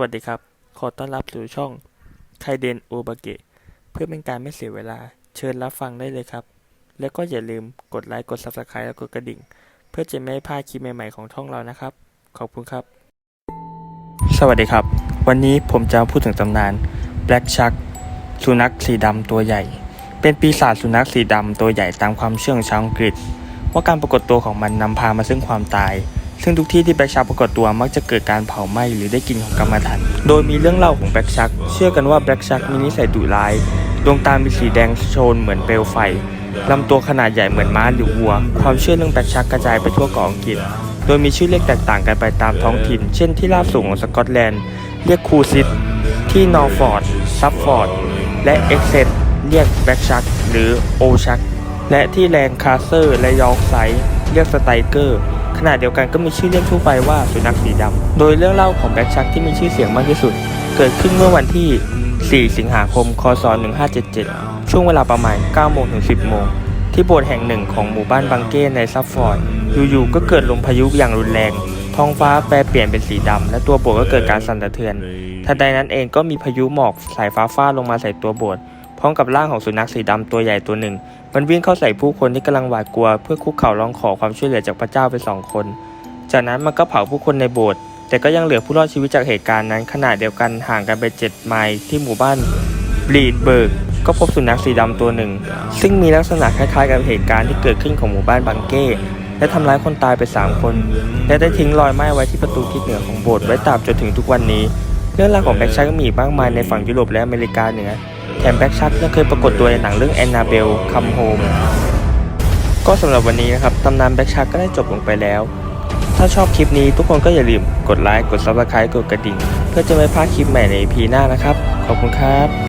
วัสดีครับ ขอต้อนรับสู่ช่องไคเดนโอบาเกะ เพื่อเป็นการไม่เสียเวลา เชิญรับฟังได้เลยครับ แล้วก็อย่าลืมกดไลค์ กด Subscribe และกดกระดิ่ง เพื่อจะไม่พลาดคลิปใหม่ ๆ ของช่องเรานะครับ ขอบคุณครับ สวัสดีครับ วันนี้ผมจะพูดถึงตำนาน Black Shark สุนัขสีดำตัวใหญ่ เป็นปีศาจสุนัขสีดำตัวใหญ่ตามความเชื่อของชาวอังกฤษ ว่าการปรากฏตัวของมันนำพามาซึ่งความตาย ซึ่งทุกที่ที่แบ็กชักปรากฏตัวมักจะเกิดการเผาไหม้หรือได้กลิ่นของกรรมฐานโดยมีเรื่องเล่าของแบ็กชัก เชื่อกันว่าแบ็กชักมีนิสัยดุร้าย ดวงตามีสีแดงโชนเหมือนเปลวไฟลำตัวขนาดใหญ่เหมือนม้าหรือวัว ความเชื่อเรื่องแบ็กชักกระจายไปทั่วเกาะอังกฤษ โดยมีชื่อเรียกแตกต่างกันไปตามท้องถิ่น เช่นที่ราบสูงของสกอตแลนด์ เรียกคูซิตที่นอร์ฟอร์ดซัฟฟอร์ด และเอ็กเซตเรียกแบ็กชักหรือโอชัก และที่แลนคาสเซอร์และยอร์กไซด์ เรียกสไตเกอร์ขณะเดียวกันก็มีชื่อเรียกทั่วไปว่าสุนัขสีดำ โดยเรื่องเล่าของแบ็กชักที่มีชื่อเสียงมากที่สุด เกิดขึ้นเมื่อวันที่ 4 สิงหาคม คศ 1577 ช่วงเวลาประมาณ 9 โมงถึง 10 โมง ที่โบสถ์แห่งหนึ่งของหมู่บ้านบังเก้ในซัฟฟอร์ด อยู่ๆ ก็เกิดลมพายุอย่างรุนแรง ท้องฟ้าแปรเปลี่ยนเป็นสีดำ และตัวโบสถ์ก็เกิดการสั่นสะเทือน ทันใดนั้นเองก็มีพายุหมอกสายฟ้าฟาดลงมาใส่ตัวโบสถ์ พร้อมกับร่างของสุนัขสีดำตัวใหญ่ตัวหนึ่ง มันวิ่งเข้าใส่ผู้คนที่กำลังหวาดกลัว เพื่อคุกเข่าร้องขอความช่วยเหลือจากพระเจ้าไปสองคน จากนั้นมันก็เผาผู้คนในโบสถ์แต่ก็ยังเหลือผู้รอดชีวิตจากเหตุการณ์นั้นขณะเดียวกันห่างกันไป7ไมล์ที่หมู่บ้านบลีดเบิร์กก็พบสุนัขสีดำตัวหนึ่ง ซึ่งมีลักษณะคล้ายๆ กับเหตุการณ์ที่เกิดขึ้นของหมู่บ้านบังเก้และทำร้ายคนตายไป 3 คน และได้ทิ้งรอยไหม้ไว้ที่ประตูทิศเหนือของโบสถ์ไว้ตราบจนถึงทุกวันนี้ เรื่องราวของแบ็กชักก็มีอีกมากมายในฝั่งยุโรปและอเมริกาเหนือแถมแบ็กชักยังเคยปรากฏตัวในหนังเรื่องแอนนาเบลคัมโฮมก็สำหรับวันนี้นะครับตำนานแบ็กชักก็ได้จบลงไปแล้ว ถ้าชอบคลิปนี้ทุกคนก็อย่าลืมกดไลค์กด subscribe กดกระดิ่ง เพื่อจะไม่พลาดคลิปใหม่ใน EP หน้านะครับ ขอบคุณครับ